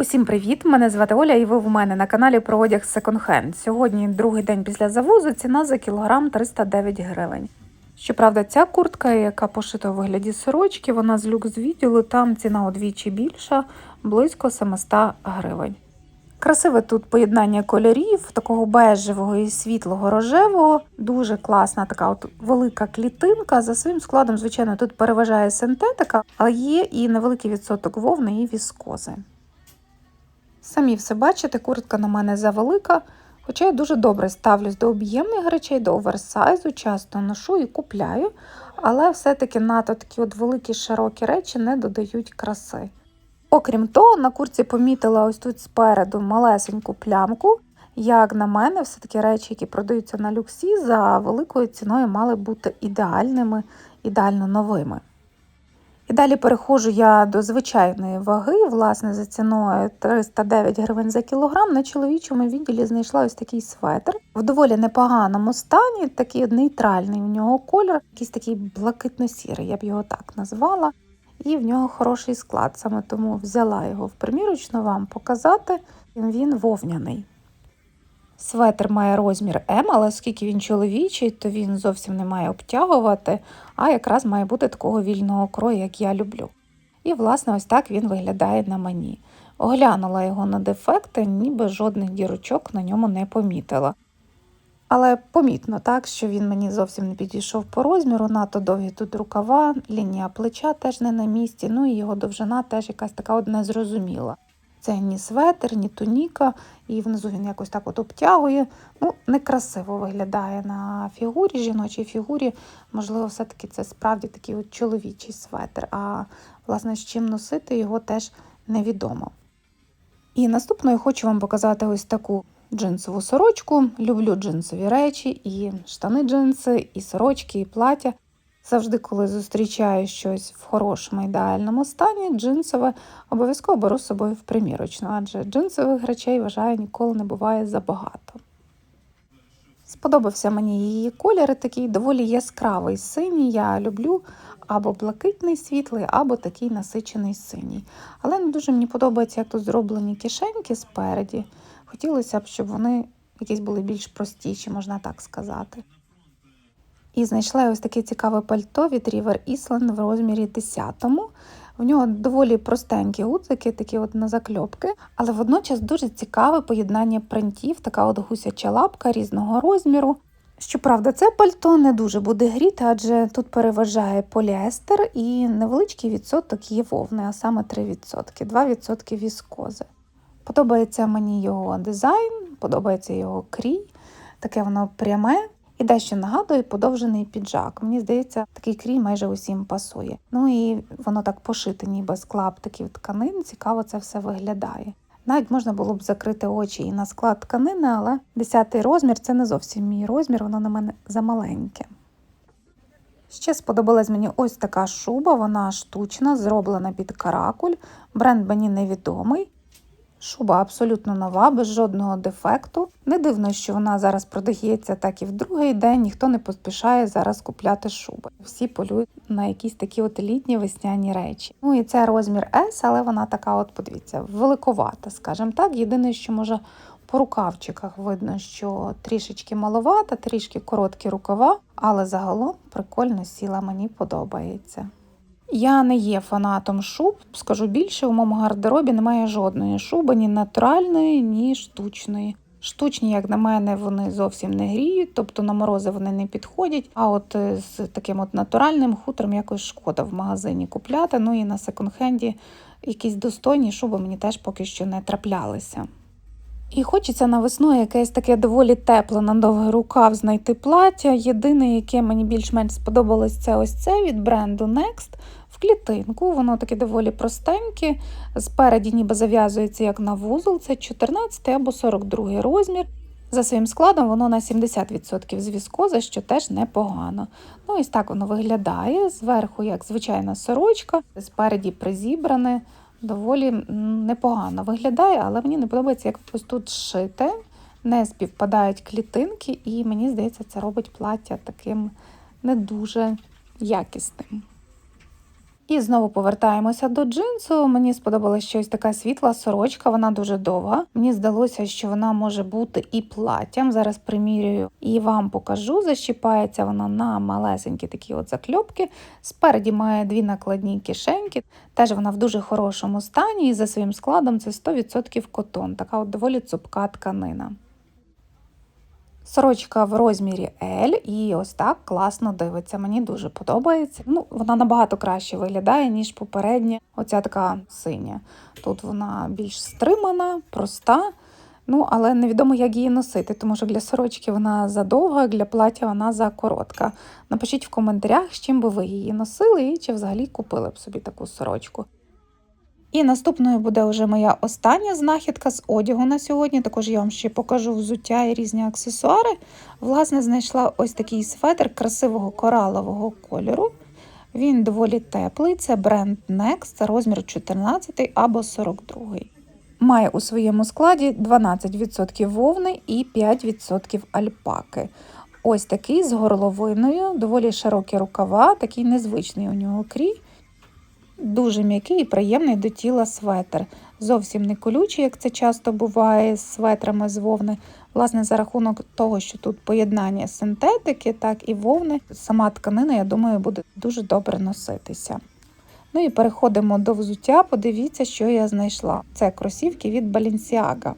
Усім привіт! Мене звати Оля, і ви в мене на каналі про одяг секонд-хенд. Сьогодні другий день після завозу. Ціна за кілограм 309 гривень. Щоправда, ця куртка, яка пошита у вигляді сорочки, вона з люкс відділу, там ціна удвічі більша, близько 700 гривень. Красиве тут поєднання кольорів, такого бежевого і світлого рожевого. Дуже класна така от велика клітинка. За своїм складом, звичайно, тут переважає синтетика, але є і невеликий відсоток вовни і віскози. Самі все бачите, куртка на мене завелика, хоча я дуже добре ставлюсь до об'ємних речей, до оверсайзу, часто ношу і купляю, але все-таки надто такі от великі широкі речі не додають краси. Окрім того, на курці помітила ось тут спереду малесеньку плямку. Як на мене, все-таки речі, які продаються на люксі, за великою ціною мали бути ідеальними, ідеально новими. І далі переходжу я до звичайної ваги, власне, за ціною 309 гривень за кілограм. На чоловічому відділі знайшла ось такий светр в доволі непоганому стані, такий нейтральний у нього кольор, якийсь такий блакитно-сірий, я б його так назвала. І в нього хороший склад, саме тому взяла його в примірочну вам показати. Він вовняний. Светр має розмір М, але оскільки він чоловічий, то він зовсім не має обтягувати, а якраз має бути такого вільного крою, як я люблю. І, власне, ось так він виглядає на мені. Оглянула його на дефекти, ніби жодних дірочок на ньому не помітила. Але помітно так, що він мені зовсім не підійшов по розміру, надто довгі тут рукава, лінія плеча теж не на місці, ну і його довжина теж якась така от незрозуміла. Це ні светр, ні туніка, і внизу він якось так от обтягує. Ну, некрасиво виглядає на фігурі, жіночій фігурі. Можливо, все-таки це справді такий от чоловічий светр, а власне з чим носити його теж невідомо. І наступною хочу вам показати ось таку джинсову сорочку. Люблю джинсові речі, і штани джинси, і сорочки, і плаття. Завжди, коли зустрічаю щось в хорошому ідеальному стані, джинсове обов'язково беру з собою в примірочну, адже джинсових речей, вважаю, ніколи не буває забагато. Сподобався мені її колір, такий доволі яскравий синій. Я люблю або блакитний світлий, або такий насичений синій. Але не дуже мені подобається, як тут зроблені кишеньки спереді. Хотілося б, щоб вони якісь були більш простіші, можна так сказати. І знайшла ось таке цікаве пальто від River Island в розмірі 10 В нього доволі простенькі гудзики, такі от на закльопки, але водночас дуже цікаве поєднання принтів, така от гусяча лапка різного розміру. Щоправда, це пальто не дуже буде гріти, адже тут переважає поліестер і невеличкий відсоток є вовни, а саме 3%, 2% віскози. Подобається мені його дизайн, подобається його крій, таке воно пряме. І дещо нагадує подовжений піджак. Мені здається, такий крій майже усім пасує. Ну і воно так пошите, ніби з клаптиків тканин. Цікаво це все виглядає. Навіть можна було б закрити очі і на склад тканини, але 10 розмір це не зовсім мій розмір, воно на мене замаленьке. Ще сподобалась мені ось така шуба, вона штучна, зроблена під каракуль. Бренд мені невідомий. Шуба абсолютно нова, без жодного дефекту. Не дивно, що вона зараз продається так і в другий день. Ніхто не поспішає зараз купляти шуби. Всі полюють на якісь такі от літні весняні речі. Ну і це розмір S, але вона така, от подивіться, великовата, скажімо так. Єдине, що може по рукавчиках видно, що трішечки маловата, трішки короткі рукава, але загалом прикольно сіла, мені подобається. Я не є фанатом шуб, скажу більше, у моєму гардеробі немає жодної шуби, ні натуральної, ні штучної. Штучні, як на мене, вони зовсім не гріють, тобто на морози вони не підходять. А от е, з таким от натуральним хутром якось шкода в магазині купляти. Ну і на секонд-хенді якісь достойні шуби мені теж поки що не траплялися. І хочеться на весну якесь таке доволі тепле на довгий рукав знайти плаття. Єдине, яке мені більш-менш сподобалось, це ось це від бренду Next клітинку. Воно таке доволі простеньке. Спереді ніби зав'язується як на вузол, це 14 або 42 розмір. За своїм складом воно на 70% з віскози, що теж непогано. Ну, ось так воно виглядає. Зверху, як звичайна сорочка, спереді призібране доволі непогано виглядає, але мені не подобається, як ось тут шите, не співпадають клітинки, і мені здається, це робить плаття таким не дуже якісним. І знову повертаємося до джинсу. Мені сподобалася щось така світла сорочка, вона дуже довга. Мені здалося, що вона може бути і платтям. Зараз примірюю і вам покажу. Защіпається вона на малесенькі такі от закльопки. Спереді має дві накладні кишеньки. Теж вона в дуже хорошому стані, і за своїм складом це 100% котон. Така от доволі цупка тканина. Сорочка в розмірі L і ось так класно дивиться. Мені дуже подобається. Ну, вона набагато краще виглядає, ніж попередня. Оця така синя. Тут вона більш стримана, проста. Ну, але невідомо, як її носити, тому що для сорочки вона задовга, для плаття вона закоротка. Напишіть в коментарях, з чим би ви її носили і чи взагалі купили б собі таку сорочку. І наступною буде вже моя остання знахідка з одягу на сьогодні. Також я вам ще покажу взуття і різні аксесуари. Власне, знайшла ось такий светр красивого коралового кольору. Він доволі теплий, це бренд Next, розмір 14 або 42. Має у своєму складі 12% вовни і 5% альпаки. Ось такий з горловиною, доволі широкі рукава, такий незвичний у нього крій. Дуже м'який і приємний до тіла светр. Зовсім не колючий, як це часто буває з светрами з вовни. Власне, за рахунок того, що тут поєднання синтетики, так і вовни, сама тканина, я думаю, буде дуже добре носитися. Ну і переходимо до взуття. Подивіться, що я знайшла. Це кросівки від Balenciaga.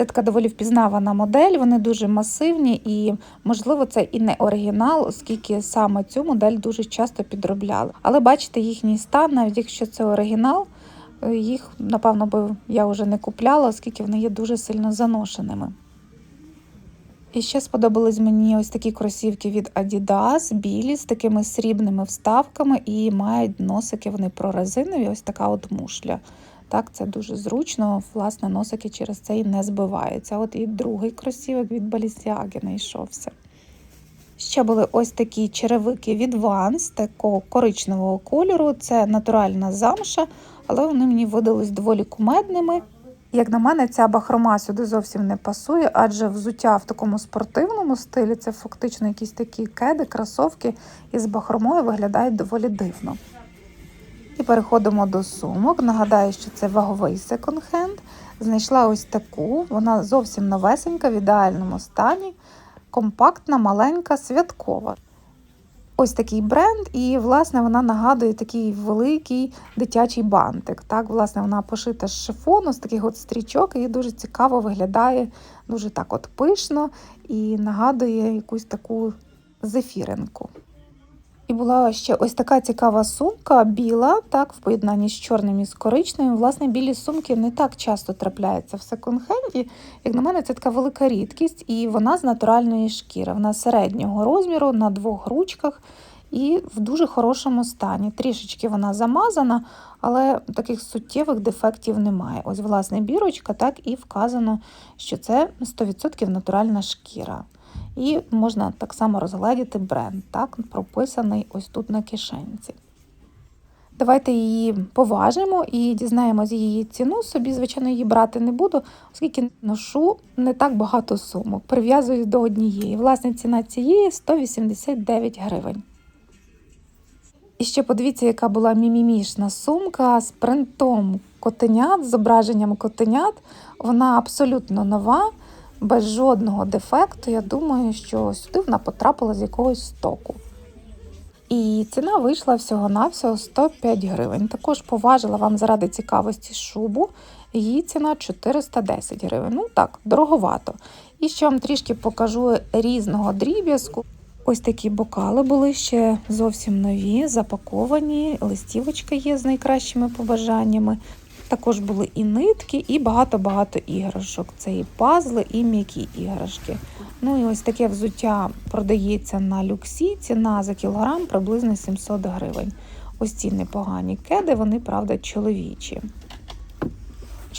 Це така доволі впізнавана модель, вони дуже масивні і, можливо, це і не оригінал, оскільки саме цю модель дуже часто підробляли. Але бачите, їхній стан, навіть якщо це оригінал, е, їх, напевно, би я вже не купляла, оскільки вони є дуже сильно заношеними. І ще сподобались мені ось такі кросівки від Adidas, білі з такими срібними вставками, і мають носики вони прорезинові, ось така от мушля. Так, це дуже зручно, власне, носики через це і не збиваються. От і другий кросівок від Balenciaga знайшовся. Ще були ось такі черевики від Vans, такого коричневого кольору. Це натуральна замша, але вони мені видались доволі кумедними. Як на мене, ця бахрома сюди зовсім не пасує, адже взуття в такому спортивному стилі це фактично якісь такі кеди, кросовки із бахромою виглядають доволі дивно. І переходимо до сумок. Нагадаю, що це ваговий секонд-хенд. Знайшла ось таку, вона зовсім новесенька, в ідеальному стані, компактна, маленька, святкова. Ось такий бренд, і, власне, вона нагадує такий великий дитячий бантик. Так, власне, вона пошита з шифону, з таких от стрічок, і дуже цікаво виглядає, дуже так от пишно і нагадує якусь таку зефіринку. І була ще ось така цікава сумка, біла, так, в поєднанні з чорним і з коричневим. Власне, білі сумки не так часто трапляються в секонд-хенді. Як на мене, це така велика рідкість, і вона з натуральної шкіри. Вона середнього розміру на двох ручках і в дуже хорошому стані. Трішечки вона замазана, але таких суттєвих дефектів немає. Ось, власне, бірочка, так і вказано, що це 100% натуральна шкіра. І можна так само розгледіти бренд, так, прописаний ось тут на кишенці. Давайте її поважимо і дізнаємося її ціну. Собі, звичайно, її брати не буду, оскільки ношу не так багато сумок. Прив'язую до однієї. Власне, ціна цієї 189 гривень. І ще подивіться, яка була мімімішна сумка з принтом котенят, з зображенням котенят. Вона абсолютно нова без жодного дефекту. Я думаю, що сюди вона потрапила з якогось стоку. І ціна вийшла всього-навсього 105 гривень. Також поважила вам заради цікавості шубу. Її ціна 410 гривень. Ну так, дороговато. І ще вам трішки покажу різного дріб'язку. Ось такі бокали були ще зовсім нові, запаковані. Листівочка є з найкращими побажаннями. Також були і нитки, і багато-багато іграшок. Це і пазли, і м'які іграшки. Ну і ось таке взуття продається на люксі. Ціна за кілограм приблизно 700 гривень. Ось ці непогані кеди, вони, правда, чоловічі.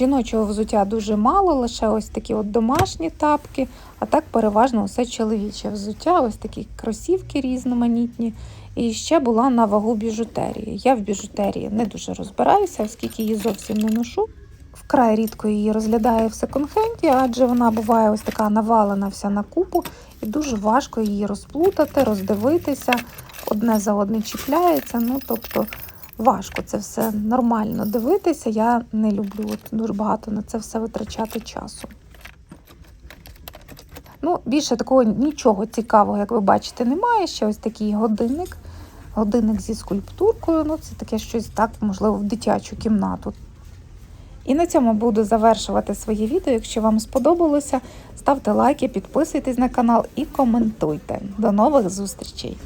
Жіночого взуття дуже мало, лише ось такі от домашні тапки, а так переважно все чоловіче взуття, ось такі кросівки різноманітні. І ще була на вагу біжутерії. Я в біжутерії не дуже розбираюся, оскільки її зовсім не ношу. Вкрай рідко її розглядаю в секонд-хенді, адже вона буває ось така навалена вся на купу, і дуже важко її розплутати, роздивитися. одне за одне чіпляється. Ну, тобто важко це все нормально дивитися. Я не люблю от, дуже багато на це все витрачати часу. Ну, більше такого нічого цікавого, як ви бачите, немає. Ще ось такий годинник. Годинник зі скульптуркою. Ну, це таке щось так, можливо, в дитячу кімнату. І на цьому буду завершувати своє відео. Якщо вам сподобалося, ставте лайки, підписуйтесь на канал і коментуйте. До нових зустрічей!